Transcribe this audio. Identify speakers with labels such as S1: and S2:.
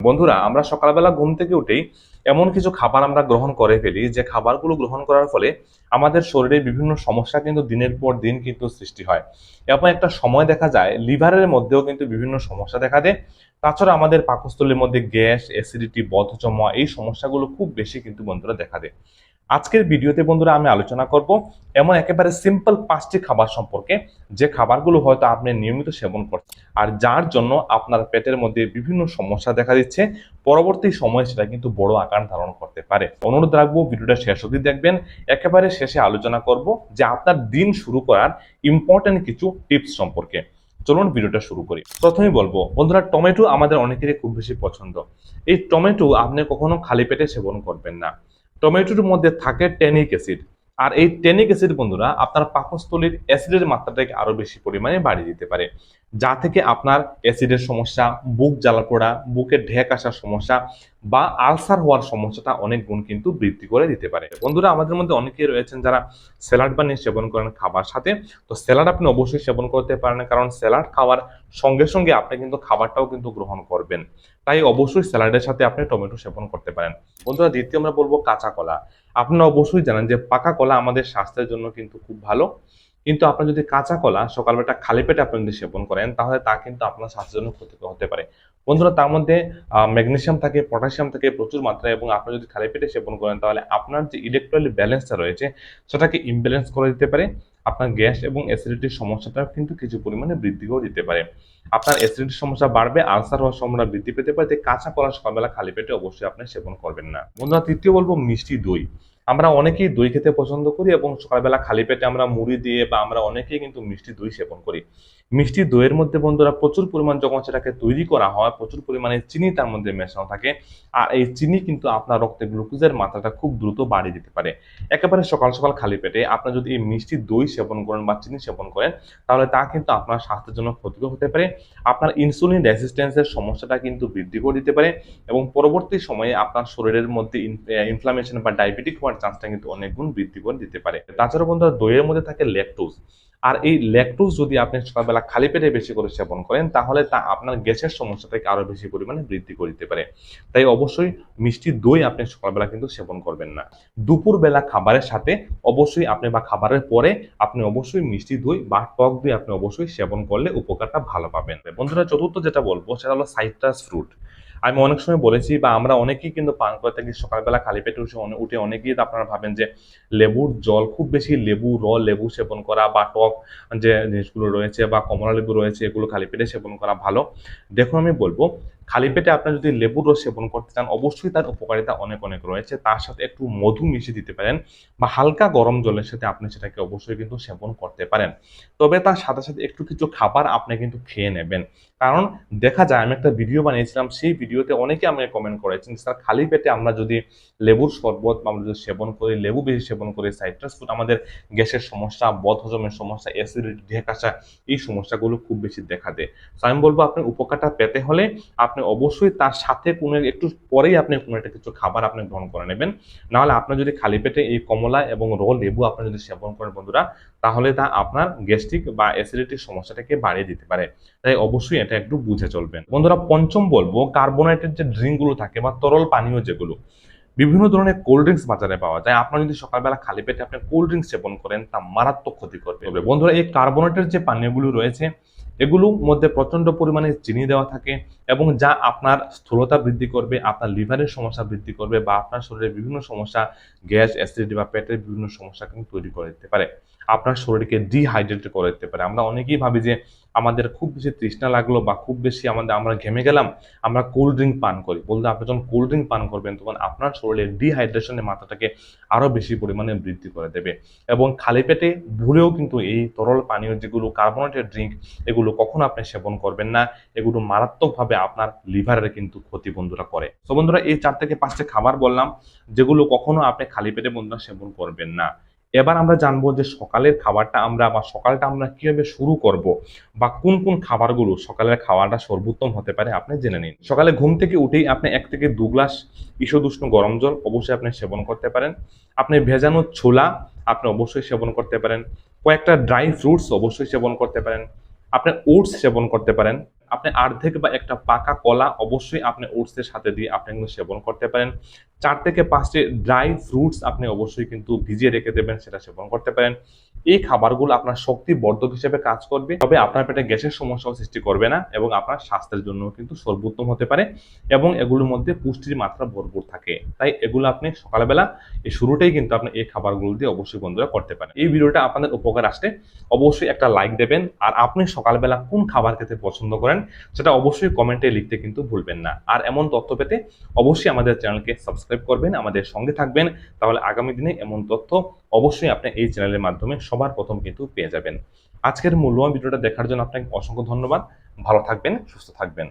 S1: বন্ধুরা, আমরা সকালবেলা ঘুম থেকে উঠেই এমন কিছু খাবার আমরা গ্রহণ করে ফেলি, যে খাবারগুলো গ্রহণ করার ফলে আমাদের শরীরে বিভিন্ন সমস্যা কিন্তু দিনের পর দিন কিন্তু সৃষ্টি হয়। এবং একটা সময় দেখা যায়, লিভারের মধ্যেও কিন্তু বিভিন্ন সমস্যা দেখা দেয়। তাছাড়া আমাদের পাকস্থলীর মধ্যে গ্যাস, অ্যাসিডিটি বধজমা এই সমস্যাগুলো খুব বেশি কিন্তু বন্ধুরা দেখা দেয়। আজকের ভিডিওতে বন্ধুরা আমি আলোচনা করব এমন একেবারে সিম্পল পাঁচটি খাবার সম্পর্কে। যে খাবারগুলো হয়তো আপনি নিয়মিত সেবন করছেন আর যার জন্য আপনার পেটের মধ্যে বিভিন্ন সমস্যা দেখা দিচ্ছে, পরবর্তী সময়ে সেটা কিন্তু বড় আকার ধারণ করতে পারে। অনুরোধ রাখব ভিডিওটা শেষ অবধি দেখবেন। একেবারে শেষে আলোচনা করব যে আপনার দিন শুরু করার ইম্পর্টেন্ট কিছু টিপস সম্পর্কে। চলুন ভিডিওটা শুরু করি। প্রথমেই বলব, বন্ধুরা টমেটো আমাদের অনেকেরই খুব বেশি পছন্দ। এই টমেটো আপনি কখনো খালি পেটে সেবন করবেন না। টমেটোর মধ্যে থাকে টেনিক অ্যাসিড আর এই টেনিক অ্যাসিড বন্ধুরা, আপনার পাকস্থলীর অ্যাসিডের মাত্রাটাকে আরও বেশি পরিমাণে বাড়িয়ে দিতে পারে। যা থেকে আপনার অ্যাসিডের সমস্যা, বুক জ্বালা পোড়া, বুকে ঢেক আসার সমস্যা বা আলসার হওয়ার সমস্যাটা অনেক গুণ কিন্তু বৃদ্ধি করে দিতে পারে। বন্ধুরা, আমাদের মধ্যে অনেকেই রয়েছেন যারা স্যালাড বানিয়ে সেবন করেন খাবার সাথে। তো স্যালাড আপনি অবশ্যই সেবন করতে পারেন, কারণ স্যালাড খাওয়ার সঙ্গে সঙ্গে আপনি কিন্তু খাবারটাও কিন্তু গ্রহণ করবেন। তাই অবশ্যই স্যালাডের সাথে আপনি টমেটো সেবন করতে পারেন। বন্ধুরা, দ্বিতীয় আমরা বলব কাঁচা কলা। আপনারা অবশ্যই জানেন যে পাকা কলা আমাদের স্বাস্থ্যের জন্য কিন্তু খুব ভালো। কিন্তু আপনি যদি কাঁচা কলা, সকালবেলা খালি পেটে আপনি যদি সেবন করেন, তাহলে তা কিন্তু আপনার স্বাস্থ্যের জন্য ক্ষতিকর হতে পারে। বন্ধুরা, তার মধ্যে ম্যাগনেশিয়াম থাকে, পটাশিয়াম থাকে প্রচুর মাত্রায় এবং আপনি যদি খালি পেটে সেবন করেন, তাহলে আপনার যে ইলেকট্রলিক ব্যালেন্সটা রয়েছে, সেটাকে ইমব্যালেন্স করে দিতে পারে। আপনার গ্যাস এবং অ্যাসিডিটির সমস্যাটা কিন্তু কিছু পরিমাণে বৃদ্ধি করে দিতে পারে। আপনার অ্যাসিডিটির সমস্যা বাড়বে আলসার হওয়ার সম্ভাবনা বৃদ্ধি পেতে পারে। তাই কাঁচা কলা সকালবেলা খালি পেটে অবশ্যই আপনি সেবন করবেন না। বন্ধুরা, তৃতীয় বলব মিষ্টি দই। আমরা অনেকেই দই খেতে পছন্দ করি এবং সকালবেলা খালি পেটে আমরা মুড়ি দিয়ে বা আমরা অনেকেই কিন্তু মিষ্টি দই সেবন করি। মিষ্টি দইয়ের মধ্যে বন্ধুরা প্রচুর পরিমাণ যখন সেটাকে তৈরি করা হয়, প্রচুর পরিমাণে চিনি তার মধ্যে মেশানো থাকে। আর এই চিনি কিন্তু আপনার রক্তে গ্লুকোজের মাত্রাটা খুব দ্রুত বাড়িয়ে দিতে পারে। একেবারে সকাল সকাল খালি পেটে আপনার যদি এই মিষ্টি দই সেবন করেন বা চিনি সেবন করেন, তাহলে তা কিন্তু আপনার স্বাস্থ্যের জন্য ক্ষতিকর হতে পারে। আপনার ইনসুলিন রেসিস্ট্যান্সের সমস্যাটা কিন্তু বৃদ্ধি করে দিতে পারে এবং পরবর্তী সময়ে আপনার শরীরের মধ্যে ইনফ্লামেশন বা ডায়াবেটিক হওয়ার চান্সটা কিন্তু অনেক গুণ বৃদ্ধি করে দিতে পারে। তাছাড়া বন্ধুরা দইয়ের মধ্যে থাকে ল্যাকটোজ আর এই ল্যাকটোজ যদি আপনি সকালবেলা খালি পেটে বেশি করে সেবন করেন, তাহলে তা আপনার গ্যাসের সমস্যাটাকে আরও বেশি পরিমাণে বৃদ্ধি করে দিতে পারে। তাই অবশ্যই মিষ্টি দই আপনি সকালবেলা কিন্তু সেবন করবেন না। দুপুরবেলা খাবারের সাথে অবশ্যই আপনি বা খাবারের পরে আপনি অবশ্যই মিষ্টি দই বা টক দই আপনি অবশ্যই সেবন করলে উপকারটা ভালো পাবেন। বন্ধুরা, চতুর্থ যেটা বলব, সেটা হলো সাইট্রাস ফ্রুট আমি অনেক সময় বলেছি বা আমরা অনেকেই কিন্তু পান করে থাকি সকালবেলা খালি পেটে উঠে উঠে অনেকেই আপনারা ভাবেন যে লেবুর জল খুব বেশি লেবু, র লেবু সেবন করা বা টক যে জিনিসগুলো রয়েছে বা কমলা লেবু রয়েছে, এগুলো খালি পেটে সেবন করা ভালো। দেখুন আমি বলব, খালি পেটে আপনার যদি লেবুর রস সেবন করতে চান, অবশ্যই তার উপকারিতা অনেক অনেক রয়েছে। তার সাথে একটু মধু মিশিয়ে দিতে পারেন বা হালকা গরম জলের সাথে আপনি সেটাকে অবশ্যই কিন্তু সেবন করতে পারেন। তবে তার সাথে সাথে একটু কিছু খাবার আপনি কিন্তু খেয়ে নেবেন। কারণ দেখা যায়, আমি একটা ভিডিও বানিয়েছিলাম, সেই ভিডিওতে অনেকে আমাকে কমেন্ট করেছেন স্যার, খালি পেটে আমরা যদি লেবুর শরবত আমরা যদি সেবন করি, লেবু বেশি সেবন করি সাইট্রাস ফুড আমাদের গ্যাসের সমস্যা বদ হজমের সমস্যা অ্যাসিডিটি ঢেকাশা এই সমস্যাগুলো খুব বেশি দেখা দেয়। তো আমি বলব, আপনি উপকারটা পেতে হলে আপনি অবশ্যই তার সাথে কোনো একটু পরেই আপনি কোনো একটা কিছু খাবার আপনি গ্রহণ করে নেবেন। নাহলে আপনার যদি খালি পেটে এই কমলা এবং র লেবু আপনি যদি সেবন করেন বন্ধুরা, তাহলে তা আপনার গ্যাস্ট্রিক বা অ্যাসিডিটির সমস্যাটাকে বাড়িয়ে দিতে পারে। তাই অবশ্যই এটা একটু বুঝে চলবেন। বন্ধুরা, পঞ্চম বলব কার্বোনেটেড যে ড্রিঙ্কগুলো থাকে বা তরল পানীয় যেগুলো, বিভিন্ন ধরনের কোল্ড ড্রিঙ্কস বাজারে পাওয়া যায়। আপনার যদি সকালবেলা খালি পেটে আপনি কোল্ড ড্রিঙ্কস সেবন করেন, তা মারাত্মক ক্ষতি করবে। বন্ধুরা, এই কার্বোনেটেড যে পানীয়গুলো রয়েছে এগুলোর মধ্যে প্রচণ্ড পরিমাণে চিনি দেওয়া থাকে এবং যা আপনার স্থূলতা বৃদ্ধি করবে, আপনার লিভারের সমস্যা বৃদ্ধি করবে বা আপনার শরীরের বিভিন্ন সমস্যা, গ্যাস অ্যাসিডিটি বা পেটের বিভিন্ন সমস্যা কিন্তু তৈরি করে দিতে পারে। আপনার শরীরকে ডিহাইড্রেট করে দিতে পারে। আমরা অনেকেই ভাবি যে আমাদের খুব বেশি তৃষ্ণা লাগল বা খুব বেশি আমাদের, আমরা ঘেমে গেলাম, আমরা কোল্ড ড্রিঙ্ক পান করি। বলতে আপনি যখন কোল্ড ড্রিঙ্ক পান করবেন, তখন আপনার শরীরে ডিহাইড্রেশনের মাত্রাটাকে আরও বেশি পরিমাণে বৃদ্ধি করে দেবে। এবং খালি পেটে ভুলেও কিন্তু এই তরল পানীয় যেগুলো কার্বোনেটেড ড্রিঙ্ক এগুলো কখনো আপনি সেবন করবেন না। এগুলো মারাত্মকভাবে আপনার লিভারের কিন্তু ক্ষতি বন্ধুরা করে। তো বন্ধুরা, এই চার থেকে পাঁচটা খাবার বললাম, যেগুলো কখনো আপনি খালি পেটে বন্ধুরা সেবন করবেন না। এবার আমরা জানব যে সকালের খাবারটা আমরা বা সকালটা আমরা কীভাবে শুরু করব বা কোন কোন খাবারগুলো সকালের খাওয়াটা সর্বোত্তম হতে পারে আপনি জেনে নিন। সকালে ঘুম থেকে উঠেই আপনি এক থেকে দু গ্লাস ঈষদুষ্ণ গরম জল অবশ্যই আপনি সেবন করতে পারেন। আপনি ভেজানো ছোলা আপনি অবশ্যই সেবন করতে পারেন। কয়েকটা ড্রাই ফ্রুটস অবশ্যই সেবন করতে পারেন। আপনি ওটস সেবন করতে পারেন। আপনি অর্ধেক বা একটা পাকা কলা অবশ্যই আপনি ওটসের সাথে দিয়ে আপনি কিন্তু সেবন করতে পারেন। চার থেকে পাঁচটি ড্রাই ফ্রুটস আপনি অবশ্যই কিন্তু ভিজিয়ে রেখে দেবেন, সেটা সেবন করতে পারেন। এই খাবারগুলো আপনার শক্তি বর্ধক হিসেবে কাজ করবে। তবে আপনার পেটে গ্যাসের সমস্যাও সৃষ্টি করবে না এবং আপনার স্বাস্থ্যের জন্য কিন্তু সর্বোত্তম হতে পারে এবং এগুলোর মধ্যে পুষ্টির মাত্রা ভরপুর থাকে। তাই এগুলো আপনি সকালবেলা এই শুরুটাই কিন্তু আপনি এই খাবারগুলো দিয়ে অবশ্যই বন্ধুরা করতে পারেন। এই ভিডিওটা আপনাদের উপকার আসলে অবশ্যই একটা লাইক দেবেন আর আপনি সকালবেলা কোন খাবার খেতে পছন্দ করেন সেটা অবশ্যই কমেন্টে লিখতে কিন্তু ভুলবেন না। আর এমন তথ্য পেতে অবশ্যই আমাদের চ্যানেলকে সাবস্ক্রাইব করবেন, আমাদের সঙ্গে থাকবেন। তাহলে আগামী দিনে এমন তথ্য অবশ্যই আপনি এই চ্যানেলের মাধ্যমে সবার প্রথম কিন্তু পেয়ে যাবেন। আজকের মূল্যবান ভিডিওটা দেখার জন্য আপনাকে অসংখ্য ধন্যবাদ। ভালো থাকবেন, সুস্থ থাকবেন।